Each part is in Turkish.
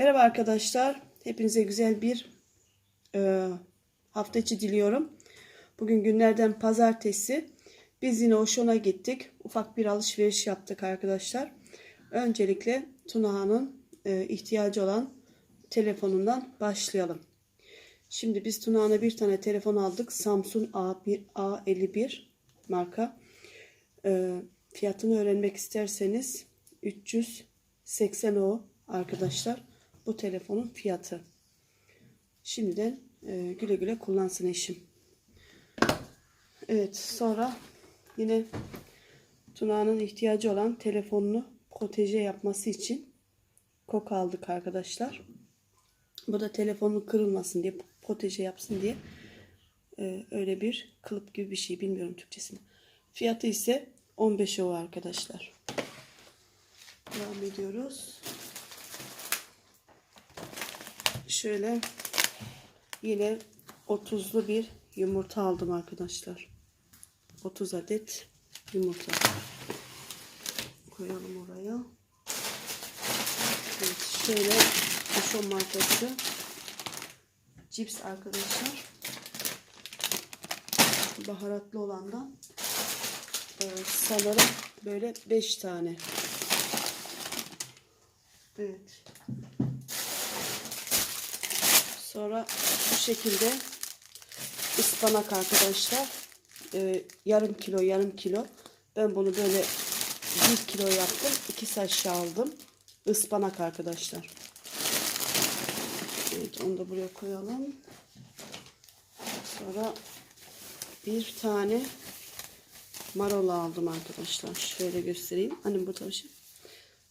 Merhaba arkadaşlar. Hepinize güzel bir e, hafta içi diliyorum. Bugün günlerden pazartesi. Biz yine Oşon'a gittik. Ufak bir alışveriş yaptık arkadaşlar. Öncelikle Tuna'nın e, ihtiyacı olan telefonundan başlayalım. Şimdi biz Tuna'na bir tane telefon aldık. Samsung A1, A51 marka. E, fiyatını öğrenmek isterseniz 380 o arkadaşlar. Bu telefonun fiyatı. Şimdiden e, güle güle kullansın eşim. Evet sonra yine Tuna'nın ihtiyacı olan telefonunu proteje yapması için kok aldık arkadaşlar. Bu da telefonun kırılmasın diye proteje yapsın diye e, öyle bir kılıp gibi bir şey bilmiyorum Türkçesini. Fiyatı ise 15 euro arkadaşlar. Devam ediyoruz. Şöyle yine 30'lu bir yumurta aldım arkadaşlar. 30 adet yumurta. Koyalım oraya. Evet, şöyle Kuşon markası cips arkadaşlar. Baharatlı olandan ee, sanırım böyle 5 tane. Evet. Sonra bu şekilde ıspanak arkadaşlar. Ee, yarım kilo yarım kilo. Ben bunu böyle bir kilo yaptım. İki saç aldım. Ispanak arkadaşlar. Evet onu da buraya koyalım. Sonra bir tane marul aldım arkadaşlar. Şöyle göstereyim. Annem bu taşı.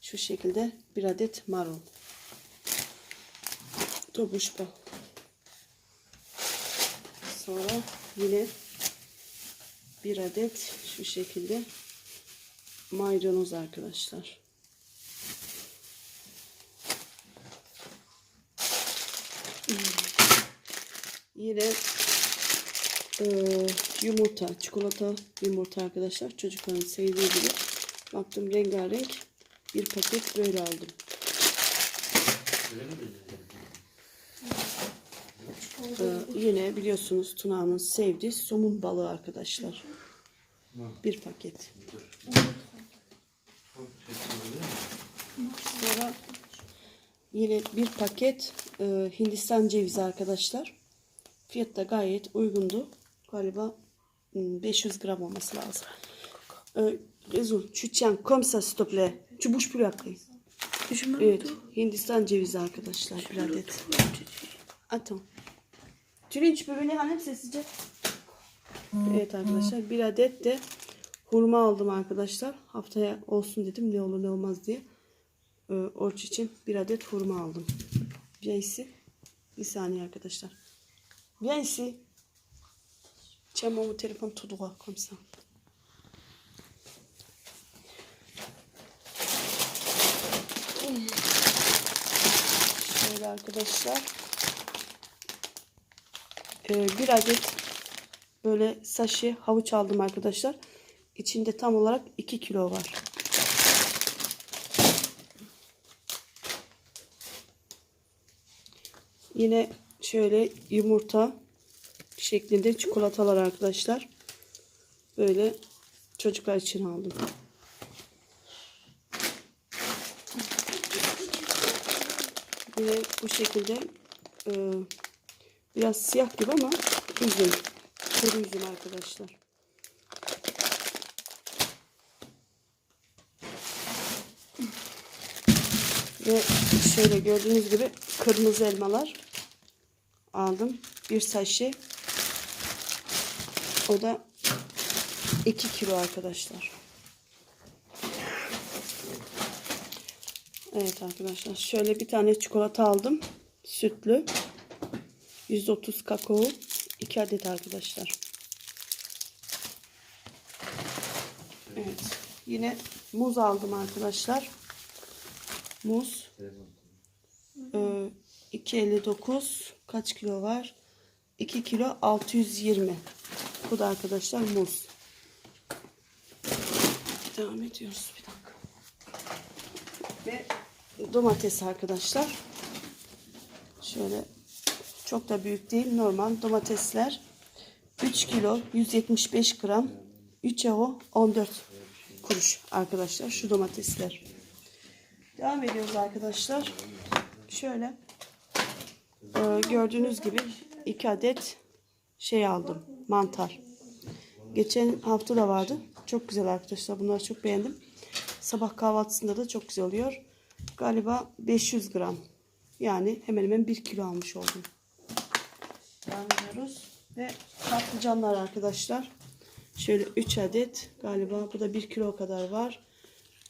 Şu şekilde bir adet marul. Tobuş bal. Sonra yine bir adet şu şekilde maydanoz arkadaşlar. Yine e, yumurta, çikolata yumurta arkadaşlar. Çocukların sevdiği gibi. Baktım rengarenk bir paket böyle aldım. Ee, yine biliyorsunuz Tuna'nın sevdiği somun balığı arkadaşlar. Bir paket. Sonra yine bir paket e, Hindistan cevizi arkadaşlar. Fiyat da gayet uygundu. Galiba hmm, 500 gram olması lazım. Euh, Rezul, tu tiens comme ça s'il te plaît. Tu bouges plus après. Evet, Hindistan cevizi arkadaşlar bir adet. Attends. Peux venir annem sessizce. Evet arkadaşlar bir adet de hurma aldım arkadaşlar. Haftaya olsun dedim ne olur ne olmaz diye. Ee, Orç için bir adet hurma aldım. İci. Bir saniye arkadaşlar. Viens ici. Tiens-moi mon téléphone tout droit comme ça. Şöyle arkadaşlar. Ee, bir adet böyle saşi havuç aldım arkadaşlar. İçinde tam olarak 2 kilo var. Yine şöyle yumurta şeklinde çikolatalar arkadaşlar. Böyle çocuklar için aldım. Yine bu şekilde e, biraz siyah gibi ama üzüm. Kuru üzüm arkadaşlar. Ve şöyle gördüğünüz gibi kırmızı elmalar aldım. Bir saşe. O da 2 kilo arkadaşlar. Evet arkadaşlar. Şöyle bir tane çikolata aldım. Sütlü. 130 kakao. 2 adet arkadaşlar. Evet. Yine muz aldım arkadaşlar. Muz. Ee, 2.59 kaç kilo var? 2 kilo 620. Bu da arkadaşlar muz. Devam ediyoruz bir dakika. Ve domates arkadaşlar. Şöyle çok da büyük değil. Normal domatesler 3 kilo 175 gram 3 euro 14 kuruş arkadaşlar. Şu domatesler. Devam ediyoruz arkadaşlar. Şöyle e, gördüğünüz gibi 2 adet şey aldım. Mantar. Geçen hafta da vardı. Çok güzel arkadaşlar. Bunları çok beğendim. Sabah kahvaltısında da çok güzel oluyor. Galiba 500 gram. Yani hemen hemen 1 kilo almış oldum. Ediyoruz. Ve patlıcanlar arkadaşlar. Şöyle 3 adet galiba. Bu da 1 kilo kadar var.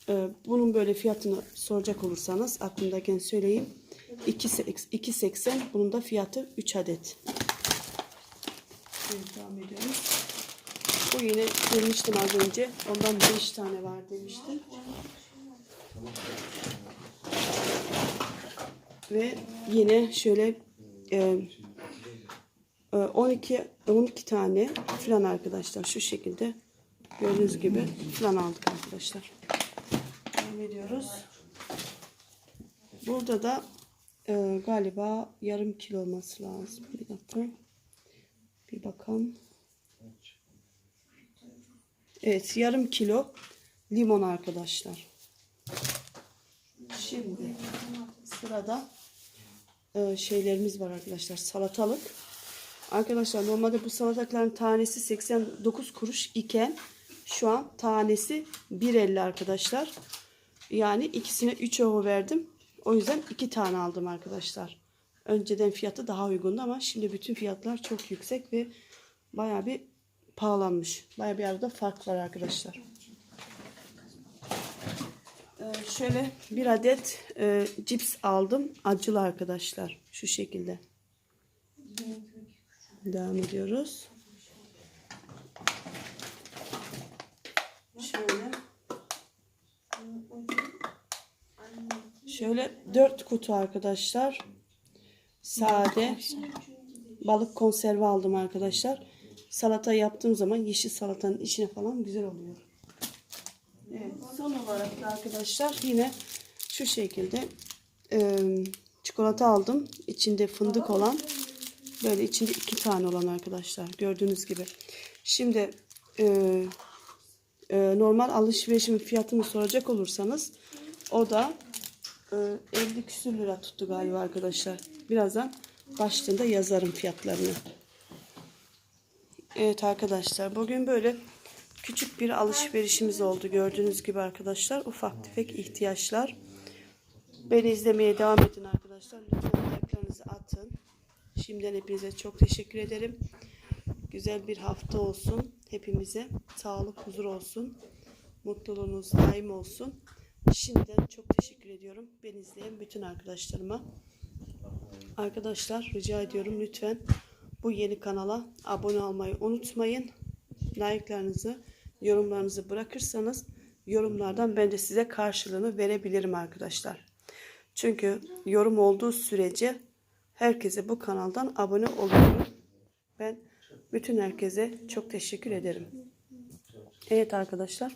Ee, bunun böyle fiyatını soracak olursanız aklımdayken söyleyeyim. 2.80 bunun da fiyatı 3 adet. Evet, devam ediyoruz. Bu yine demiştim az önce. Ondan 5 tane var demiştim. Ve yine şöyle e, 12 12 tane falan arkadaşlar şu şekilde gördüğünüz gibi falan aldık arkadaşlar. Devam ediyoruz. Burada da e, galiba yarım kilo olması lazım. Bir dakika. Bir bakalım. Evet yarım kilo limon arkadaşlar. Şimdi sırada e, şeylerimiz var arkadaşlar. Salatalık. Arkadaşlar normalde bu salatalıkların tanesi 89 kuruş iken şu an tanesi 1.50 arkadaşlar. Yani ikisine 3 euro verdim. O yüzden iki tane aldım arkadaşlar. Önceden fiyatı daha uygundu ama şimdi bütün fiyatlar çok yüksek ve baya bir pahalanmış. Baya bir arada fark var arkadaşlar. Ee, şöyle bir adet e, cips aldım. Acılı arkadaşlar. Şu şekilde. Devam ediyoruz. Şöyle. Şöyle dört kutu arkadaşlar. Sade balık konserve aldım arkadaşlar. Salata yaptığım zaman yeşil salatanın içine falan güzel oluyor. Evet, son olarak da arkadaşlar yine şu şekilde e, çikolata aldım. İçinde fındık olan böyle içinde iki tane olan arkadaşlar gördüğünüz gibi. Şimdi e, e, normal alışverişimin fiyatını soracak olursanız o da e, 50 küsür lira tuttu galiba arkadaşlar. Birazdan başlığında yazarım fiyatlarını. Evet arkadaşlar bugün böyle küçük bir alışverişimiz oldu. Gördüğünüz gibi arkadaşlar ufak tefek ihtiyaçlar. Beni izlemeye devam edin arkadaşlar. Lütfen like'larınızı atın. Şimdiden hepinize çok teşekkür ederim. Güzel bir hafta olsun. Hepimize sağlık, huzur olsun. Mutluluğunuz daim olsun. Şimdiden çok teşekkür ediyorum. Beni izleyen bütün arkadaşlarıma. Arkadaşlar rica ediyorum lütfen bu yeni kanala abone olmayı unutmayın. Like'larınızı, yorumlarınızı bırakırsanız yorumlardan ben de size karşılığını verebilirim arkadaşlar. Çünkü yorum olduğu sürece herkese bu kanaldan abone oluyorum. Ben bütün herkese çok teşekkür ederim. Evet arkadaşlar.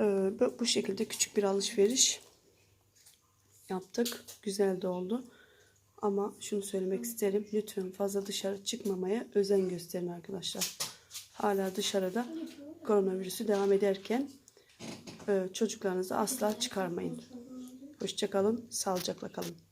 e, bu- şekilde küçük bir alışveriş yaptık. Güzel de oldu. Ama şunu söylemek isterim. Lütfen fazla dışarı çıkmamaya özen gösterin arkadaşlar. Hala dışarıda koronavirüsü devam ederken e, çocuklarınızı asla çıkarmayın. Hoşçakalın, sağlıcakla kalın.